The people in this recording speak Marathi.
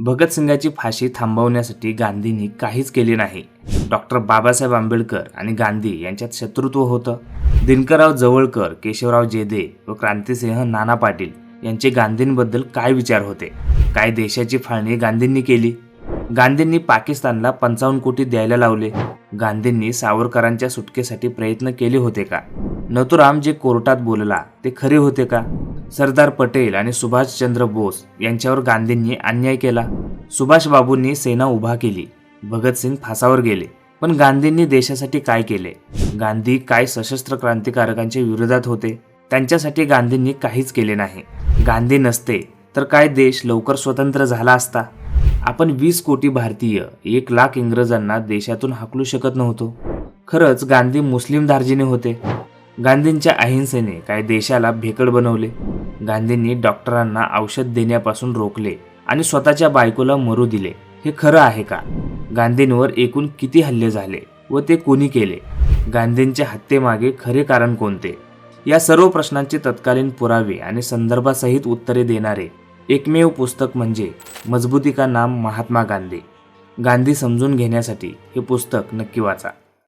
भगतसिंगाची फाशी थांबवण्यासाठी गांधींनी काहीच केले नाही. डॉक्टर बाबासाहेब आंबेडकर आणि गांधी यांच्यात शत्रुत्व होतं. दिनकरराव जवळकर केशवराव जेदे व क्रांतिसिंह नाना पाटील यांचे गांधींबद्दल काय विचार होते? काय देशाची फाळणी गांधींनी केली? गांधींनी पाकिस्तानला पंचावन्न कोटी द्यायला लावले. गांधींनी सावरकरांच्या सुटकेसाठी प्रयत्न केले होते का? नथुराम जे कोर्टात बोलला ते खरे होते का? सरदार पटेल आणि सुभाषचंद्र बोस यांच्यावर गांधींनी अन्याय केला. सुभाषबाबूंनी सेना उभा केली. भगतसिंग फासावर गेले. पण गांधींनी देशासाठी काय केले? गांधी काय सशस्त्र क्रांतिकारकांच्या विरोधात होते? त्यांच्यासाठी गांधींनी काहीच केले नाही. गांधी नसते तर काय देश लवकर स्वतंत्र झाला असता? आपण वीस कोटी भारतीय एक लाख इंग्रजांना देशातून हाकलू शकत नव्हतो. खरंच गांधी मुस्लिम दार्जिने होते. गांधींच्या अहिंसेने काय देशाला भेकड बनवले? गांधींनी डॉक्टरांना औषध देण्यापासून रोखले आणि स्वतःच्या बायकोला मरू दिले. हे खरं आहे का? गांधींवर एकूण किती हल्ले झाले व ते कोणी केले? गांधींच्या हत्येमागे खरे कारण कोणते? या सर्व प्रश्नांचे तत्कालीन पुरावे आणि संदर्भासहित उत्तरे देणारे एकमेव पुस्तक म्हणजे मजबूती का नाम महात्मा गांधी. गांधी समजून घेण्यासाठी हे पुस्तक नक्की वाचा.